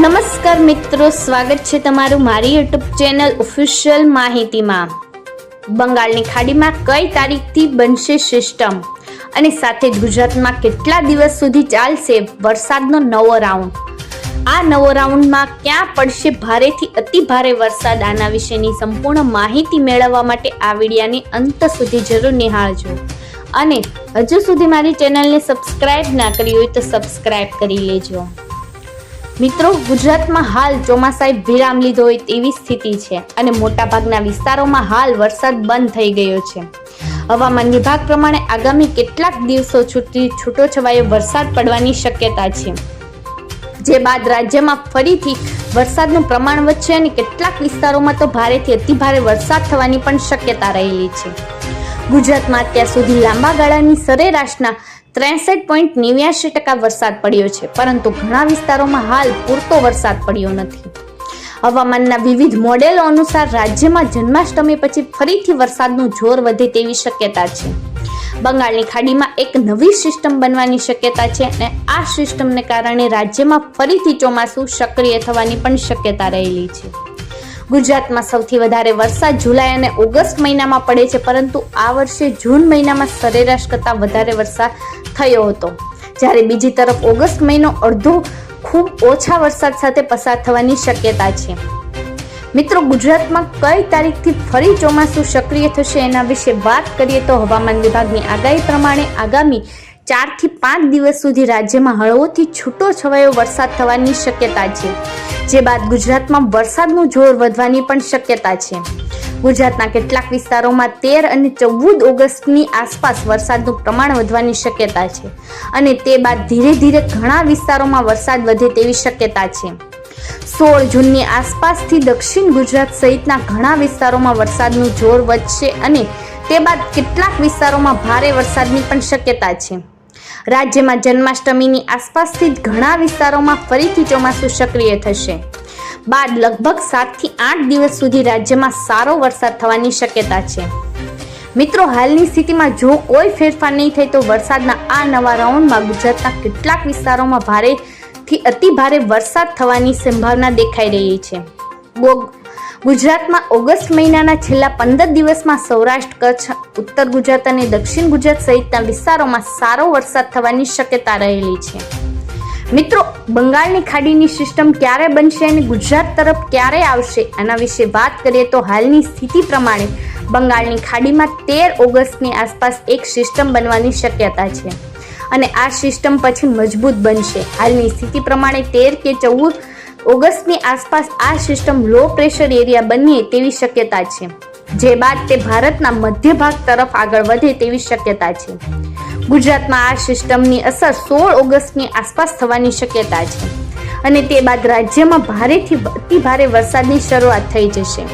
નમસ્કાર મિત્રો, સ્વાગત છે તમારું મારી યુટ્યુબ ચેનલ ઓફિશિયલ માહિતીમાં. બંગાળની ખાડીમાં કઈ તારીખથી બનશે સિસ્ટમ? અને સાથે ગુજરાતમાં કેટલા દિવસ સુધી ચાલશે વરસાદનો નવો રાઉન્ડ? આ નવો રાઉન્ડમાં ક્યાં પડશે ભારેથી અતિ ભારે વરસાદ? આના વિશેની સંપૂર્ણ માહિતી મેળવવા માટે આ વિડીયાની અંત સુધી જરૂર નિહાળજો. અને હજુ સુધી મારી ચેનલને સબસ્ક્રાઇબ ના કરી હોય તો સબસ્ક્રાઇબ કરી લેજો. મિત્રો, ગુજરાતમાં હાલ ચોમાસાએ વિરામ લીધો હોય તેવી સ્થિતિ છે અને મોટાભાગના વિસ્તારોમાં હાલ વરસાદ બંધ થઈ ગયો છે. હવામાન વિભાગ પ્રમાણે આગામી કેટલાક દિવસો છૂટી છૂટોછવાયો વરસાદ પડવાની શક્યતા છે. જે બાદ રાજ્યમાં ફરીથી વરસાદનું પ્રમાણ વધશે અને કેટલાક વિસ્તારોમાં તો ભારેથી અતિભારે વરસાદ થવાની પણ શક્યતા રહેલી છે. ગુજરાતમાં અત્યાર સુધી લાંબા ગાળાની સરેરાશના ત્રેસઠ પોઈન્ટ નેવ્યાસી ટકા વરસાદ પડ્યો છે, પરંતુ ઘણા વિસ્તારોમાં હાલ પૂરતો વરસાદ પડ્યો નથી. હવામાનના વિવિધ મોડેલો અનુસાર રાજ્યમાં જન્માષ્ટમી પછી ફરીથી વરસાદનું જોર વધે તેવી શક્યતા છે. બંગાળની ખાડીમાં એક નવી સિસ્ટમ બનવાની શક્યતા છે અને આ સિસ્ટમને કારણે રાજ્યમાં ફરીથી ચોમાસું સક્રિય થવાની પણ શક્યતા રહેલી છે. ગુજરાતમાં સૌથી વધારે વરસાદ જુલાઈ અને ઓગસ્ટ મહિનામાં પડે છે, પરંતુ આ વર્ષે જૂન મહિનામાં સરેરાશ કરતાં વધારે વરસાદ થયો હતો. જ્યારે બીજી તરફ ઓગસ્ટ મહિનો અડધો ખૂબ ઓછા વરસાદ સાથે પસાર થવાની શક્યતા છે. મિત્રો, ગુજરાતમાં કઈ તારીખથી ફરી ચોમાસું સક્રિય થશે એના વિશે વાત કરીએ તો હવામાન વિભાગની આગાહી પ્રમાણે આગામી ચારથી પાંચ દિવસ સુધી રાજ્યમાં હળવોથી છૂટો છવાયો વરસાદ થવાની શક્યતા છે. જે બાદ ગુજરાતમાં વરસાદનું જોર વધવાની પણ શક્યતા છે. ગુજરાતના કેટલાક વિસ્તારોમાં તેર અને ચૌદ ઓગસ્ટની આસપાસ વરસાદનું પ્રમાણ વધવાની શક્યતા છે અને તે બાદ ધીરે ધીરે ઘણા વિસ્તારોમાં વરસાદ વધે તેવી શક્યતા છે. સોળ જૂનની આસપાસથી દક્ષિણ ગુજરાત સહિતના ઘણા વિસ્તારોમાં વરસાદનું જોર વધશે અને તે બાદ કેટલાક વિસ્તારોમાં ભારે વરસાદની પણ શક્યતા છે. રાજ્યમાં જન્માષ્ટમીની આસપાસથી ઘણા વિસ્તારોમાં ફરીથી ચોમાસું સક્રિય થશે. બાદ લગભગ સાતથી આઠ દિવસ સુધી રાજ્યમાં સારો વરસાદ થવાની શક્યતા છે. મિત્રો, હાલની સ્થિતિમાં જો કોઈ ફેરફાર નહીં થાય તો વરસાદના આ નવા રાઉન્ડમાં ગુજરાતના કેટલાક વિસ્તારોમાં ભારેથી અતિ ભારે વરસાદ થવાની સંભાવના દેખાઈ રહી છે. ગુજરાતમાં ઓગસ્ટ મહિનાના છેલ્લા પંદર દિવસમાં સૌરાષ્ટ્ર, કચ્છ, ઉત્તર ગુજરાત અને દક્ષિણ ગુજરાત સહિતના વિસ્તારોમાં સારો વરસાદ થવાની શક્યતા રહેલી છે. મિત્રો, બંગાળની ખાડીની સિસ્ટમ ક્યારે બનશે અને ગુજરાત તરફ ક્યારે આવશે, આના વિશે વાત કરીએ તો હાલની સ્થિતિ પ્રમાણે બંગાળની ખાડીમાં તેર ઓગસ્ટની આસપાસ એક સિસ્ટમ બનવાની શક્યતા છે. અને આ સિસ્ટમ પછી મજબૂત બનશે. હાલની સ્થિતિ પ્રમાણે તેર કે ચૌદ ઓગસ્ટની આસપાસ આ સિસ્ટમ લો પ્રેશર એરિયા બને તેવી શક્યતા છે. જે બાદ તે ભારતના મધ્ય ભાગ તરફ આગળ વધે તેવી શક્યતા છે. ગુજરાતમાં આ સિસ્ટમની અસર સોળ ઓગસ્ટની આસપાસ થવાની શક્યતા છે અને તે બાદ રાજ્યમાં ભારેથી અતિ ભારે વરસાદની શરૂઆત થઈ જશે.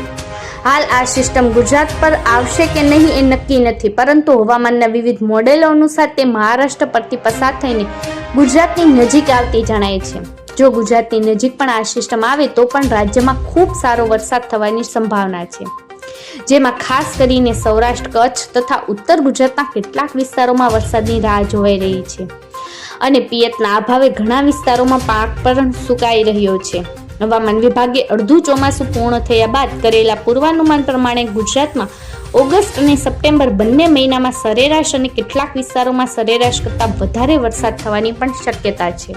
હાલ આ સિસ્ટમ ગુજરાત પર આવશે કે નહીં એ નક્કી નથી, પરંતુ હવામાનના વિવિધ મોડેલો અનુસાર તે મહારાષ્ટ્ર પરથી પસાર થઈને ગુજરાતની નજીક આવતી જણાય છે. જો ગુજરાતની નજીક પણ આ સિસ્ટમ આવે તો પણ રાજ્યમાં ખૂબ સારો વરસાદ થવાની સંભાવના છે. જેમાં ખાસ કરીને સૌરાષ્ટ્ર, કચ્છ તથા ઉત્તર ગુજરાતના કેટલાક વિસ્તારોમાં વરસાદની રાહ જોવાઈ રહી છે. અને પિયતના અભાવે ઘણા વિસ્તારોમાં પાક પણ સુકાઈ રહ્યો છે. હવામાન વિભાગે અડધું ચોમાસું પૂર્ણ થયા બાદ કરેલા પૂર્વાનુમાન પ્રમાણે ગુજરાતમાં ઓગસ્ટ અને સપ્ટેમ્બર બંને મહિનામાં સરેરાશ અને કેટલાક વિસ્તારોમાં સરેરાશ કરતાં વધારે વરસાદ થવાની પણ શક્યતા છે.